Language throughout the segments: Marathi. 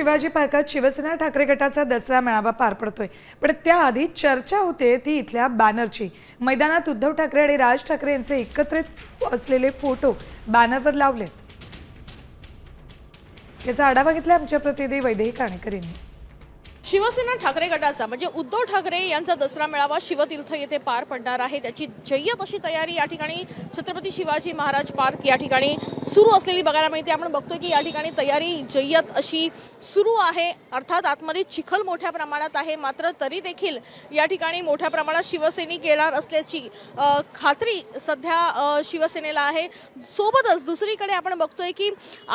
शिवाजी पार्कात शिवसेना ठाकरे गटाचा दसरा मेळावा पार पडतोय. पण त्याआधी चर्चा होते ती इथल्या बॅनरची. मैदानात उद्धव ठाकरे आणि राज ठाकरे यांचे एकत्रित असलेले फोटो बॅनरवर लावलेत. याचा आढावा घेतला आमच्या प्रतिनिधी वैदेही काणेकर यांनी शिवसेना ठाकरे गटाचा म्हणजे उद्धव ठाकरे यांचा दसरा मेळावा शिवतीर्थ येथे पार पडणार आहे. त्याची जय्यत अशी तयारी या ठिकाणी छत्रपती शिवाजी महाराज पार्क या ठिकाणी सुरू असलेली बघायला मिळते. आपण बघतोय की या ठिकाणी तयारी जय्यत अशी सुरू आहे. अर्थात आतमध्ये चिखल मोठ्या प्रमाणात आहे. मात्र तरी देखील या ठिकाणी मोठ्या प्रमाणात शिवसैनिक येणार असल्याची खात्री सध्या शिवसेनेला आहे. सोबतच दुसरीकडे आपण बघतोय की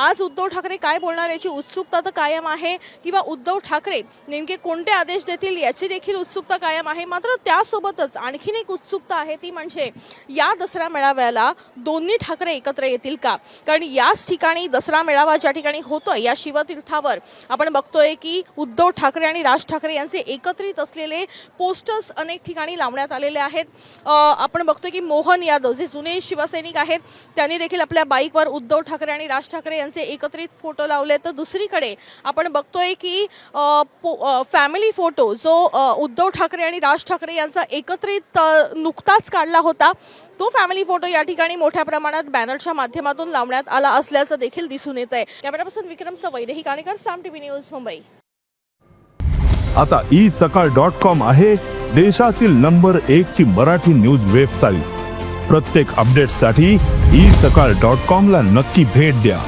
आज उद्धव ठाकरे काय बोलणार याची उत्सुकता तर कायम आहे. किंवा उद्धव ठाकरे नेमके कोणते आदेश देतील याची देखील उत्सुकता कायम आहे. मात्र त्यासोबतच आणखीन एक उत्सुकता आहे ती म्हणजे या दसरा मेळाव्याला दोन्ही ठाकरे एकत्र येतील का? कारण याच ठिकाणी दसरा मेळावा ज्या ठिकाणी होतोय या शिवतीर्थावर आपण बघतोय की उद्धव ठाकरे आणि राज ठाकरे यांचे एकत्रित असलेले पोस्टर्स अनेक ठिकाणी लावण्यात आलेले आहेत. आपण बघतोय की मोहन यादव जे जुने शिवसैनिक आहेत त्यांनी देखील आपल्या बाईकवर उद्धव ठाकरे आणि राज ठाकरे यांचे एकत्रित फोटो लावले. तर दुसरीकडे आपण बघतोय की फॅमिली फोटो जो उद्धव ठाकरे आणि राज ठाकरे यांचा एकत्रित नुकताच काढला होता तो फॅमिली फोटो या ठिकाणी मोठ्या प्रमाणात बॅनरच्या माध्यमातून लावण्यात आला असल्याचं देखील दिसून येत आहे कॅमेरा विक्रम सवैरे ही काणेकर साम टीव्ही न्यूज मुंबई. आता ई सकाळ डॉट कॉम आहे देशातील नंबर एक ची मराठी न्यूज वेबसाईट प्रत्येक अपडेटसाठी ई सकाळ डॉट कॉम ला नक्की भेट द्या.